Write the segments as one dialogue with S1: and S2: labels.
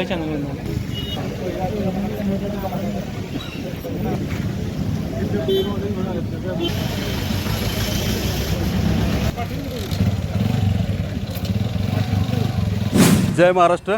S1: कुठल्या चॅनल
S2: जय महाराष्ट्र.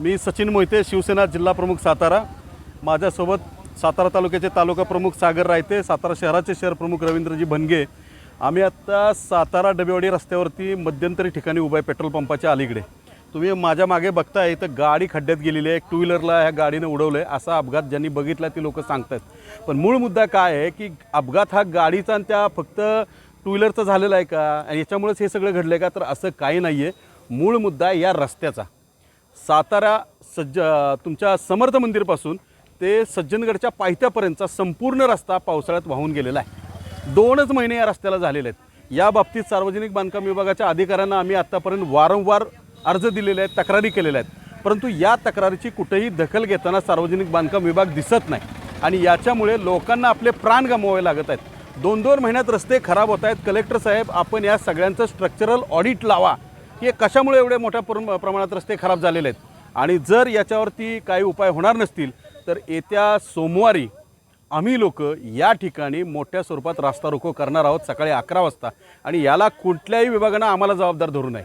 S2: मी सचिन मोहिते शिवसेना जिल्हा प्रमुख सातारा. माझ्यासोबत सातारा तालुक्याचे तालुका प्रमुख सागर रायते सातारा शहराचे शहर प्रमुख रवींद्रजी भनगे. आम्ही आत्ता सातारा डबेवाडी रस्त्यावरती मध्यंतरी ठिकाणी उभा आहे पेट्रोल पंपाच्या अलीकडे. तुम्ही माझ्या मागे बघताय इथं गाडी खड्ड्यात गेलेली आहे एक टू व्हीलरला ह्या गाडीनं उडवलं आहे असा अपघात ज्यांनी बघितला ती लोक सांगतात पण मूळ मुद्दा काय आहे की अपघात हा गाडीचा आणि त्या फक्त टू व्हीलरचा झालेला आहे का? आणि याच्यामुळेच हे सगळं घडलं आहे का? तर असं काही नाही आहे मूळ मुद्दा आहे या रस्त्याचा. सातारा सज्ज तुमच्या समर्थ मंदिरपासून ते सज्जनगडच्या पायथ्यापर्यंतचा संपूर्ण रस्ता पावसाळ्यात वाहून गेलेला आहे. दोनच महिने या रस्त्याला झालेले आहेत. या बाबतीत सार्वजनिक बांधकाम विभागाच्या अधिकाऱ्यांना आम्ही आत्तापर्यंत वारंवार अर्ज दिलेले आहेत तक्रारी केलेल्या आहेत. परंतु या तक्रारीची कुठेही दखल घेताना सार्वजनिक बांधकाम विभाग दिसत नाही. आणि याच्यामुळे लोकांना आपले प्राण गमवावे लागत आहेत. दोन दोन महिन्यात रस्ते खराब होत आहेत. कलेक्टर साहेब आपण या सगळ्यांचं स्ट्रक्चरल ऑडिट लावा. हे कशामुळे एवढे मोठ्या प्रमाणात रस्ते खराब झालेले आहेत? आणि जर याच्यावरती काही उपाय होणार नसतील तर येत्या सोमवारी आम्ही लोक या ठिकाणी मोठ्या स्वरूपात रास्ता रोको करणार आहोत सकाळी अकरा वाजता. आणि याला कुठल्याही विभागानं आम्हाला जबाबदार धरू नये.